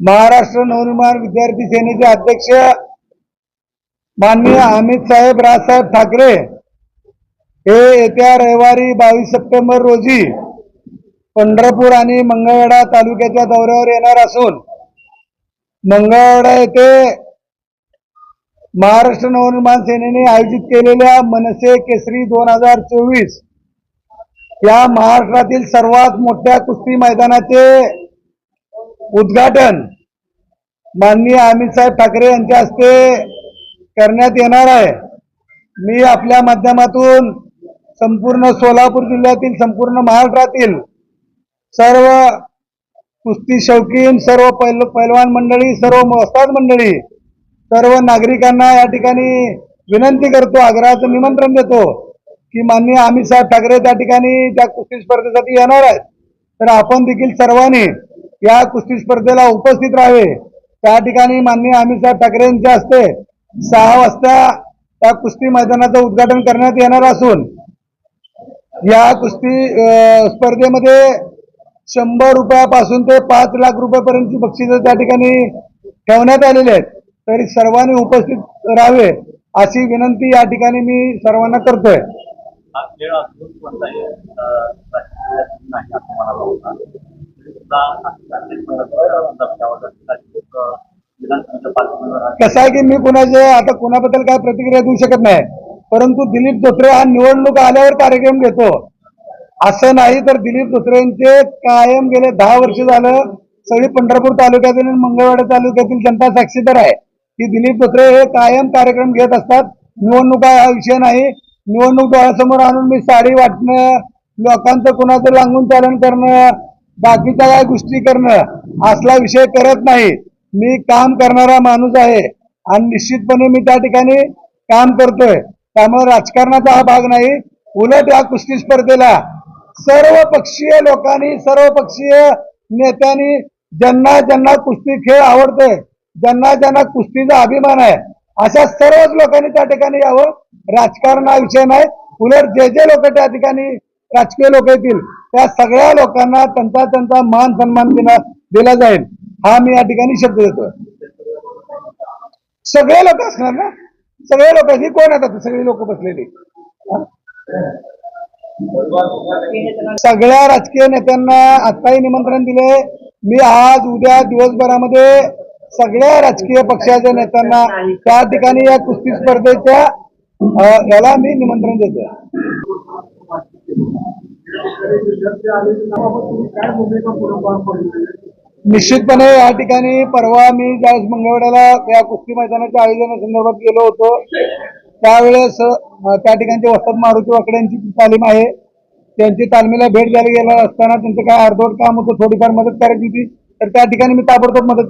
महाराष्ट्र नवनिर्माण विद्यार्थी सेनेचे अध्यक्ष माननीय अमित साहेब राजसाहेब ठाकरे हे येत्या रविवारी बावीस सप्टेंबर रोजी पंढरपूर आणि मंगळवेढा तालुक्याच्या दौऱ्यावर येणार असून मंगळवेढा येथे महाराष्ट्र नवनिर्माण सेनेने आयोजित केलेल्या मनसे केसरी दोन हजार चोवीस या महाराष्ट्रातील सर्वात मोठ्या कुस्ती मैदानाचे उद्घाटन. माननीय अमित साहेब ठाकरे यांच्या हस्ते करण्यात येणार आहे. मी आपल्या माध्यमातून संपूर्ण सोलापूर जिल्ह्यातील संपूर्ण महाराष्ट्रातील सर्व कुस्ती शौकीन सर्व पैल पैलवान मंडळी सर्व मोस्ताद मंडळी सर्व नागरिकांना या ठिकाणी विनंती करतो आग्रहाचं निमंत्रण देतो की माननीय अमित साहेब ठाकरे त्या ठिकाणी त्या कुस्ती स्पर्धेसाठी येणार आहेत तर आपण देखील सर्वांनी या कुस्ती स्पर्धेला उपस्थित राहावे. त्या ठिकाणी माननीय अमित साहेब ठाकरे यांच्या हस्ते सहा वाजता त्या कुस्ती मैदानाचं उद्घाटन करण्यात येणार असून या कुस्ती अं, स्पर्धेमध्ये शंभर रुपयापासून ते पाच लाख रुपयापर्यंतची बक्षिसं त्या ठिकाणी ठेवण्यात आलेली आहेत. तरी सर्वांनी उपस्थित राहावे अशी विनंती या ठिकाणी मी सर्वांना करतोय. कसं आहे की मी कुणाचे आता कुणाबद्दल काय प्रतिक्रिया देऊ शकत नाही. परंतु दिलीप धोत्रे हा निवडणूक आल्यावर कार्यक्रम घेतो. असं नाही तर दिलीप धोत्रेंचे कायम गेले दहा वर्ष झालं सगळी पंढरपूर तालुक्यातील आणि मंगळवाडा तालुक्यातील जनता साक्षीदार आहे. की दिलीप धोत्रे हे कायम कार्यक्रम घेत असतात. निवडणुका हा विषय नाही. निवडणूक डोळ्यासमोर आणून मी साडी वाटणं लोकांचं कुणाचं लागून चालन करणं बाकीच्या काय गोष्टी करणं असला विषय करत नाही. मी काम करणारा माणूस आहे आणि निश्चितपणे मी त्या ठिकाणी काम करतोय. त्यामुळे राजकारणाचा हा भाग नाही. उलट या कुस्ती स्पर्धेला सर्व पक्षीय लोकांनी सर्व पक्षीय नेत्यांनी ज्यांना ज्यांना कुस्ती खेळ आवडतोय ज्यांना ज्यांना कुस्तीचा अभिमान आहे अशा सर्वच लोकांनी त्या ठिकाणी यावं. राजकारण हा विषय नाही. उलट जे जे लोक त्या ठिकाणी राजकीय लोक येतील. त्या सगळ्या लोकांना त्यांचा त्यांचा मान सन्मान दिला दिला जाईल. हा मी या ठिकाणी शब्द देतो सगळे लोक असणार ना? सगळे लोक ही कोण आता? सगळी लोक बसलेली. सगळ्या राजकीय नेत्यांना आत्ताही निमंत्रण दिले मी आज उद्या दिवसभरामध्ये सगळ्या राजकीय पक्षाच्या नेत्यांना त्या ठिकाणी या कुस्ती स्पर्धेच्या याला मी निमंत्रण देतोय. निश्चितपणे या ठिकाणी परवा मी ज्यावेळेस मंगळवेढ्याला या कुस्ती मैदानाच्या आयोजनासंदर्भात गेलो होतो त्यावेळेस त्या ठिकाणचे वसंत मारुती वाकडे यांची तालीम आहे त्यांची तालमीला भेट द्यायला गेला असताना त्यांचं काय अर्धवट काम होतं थोडीफार मदत करायची होती तर त्या ठिकाणी मी ताबडतोब मदत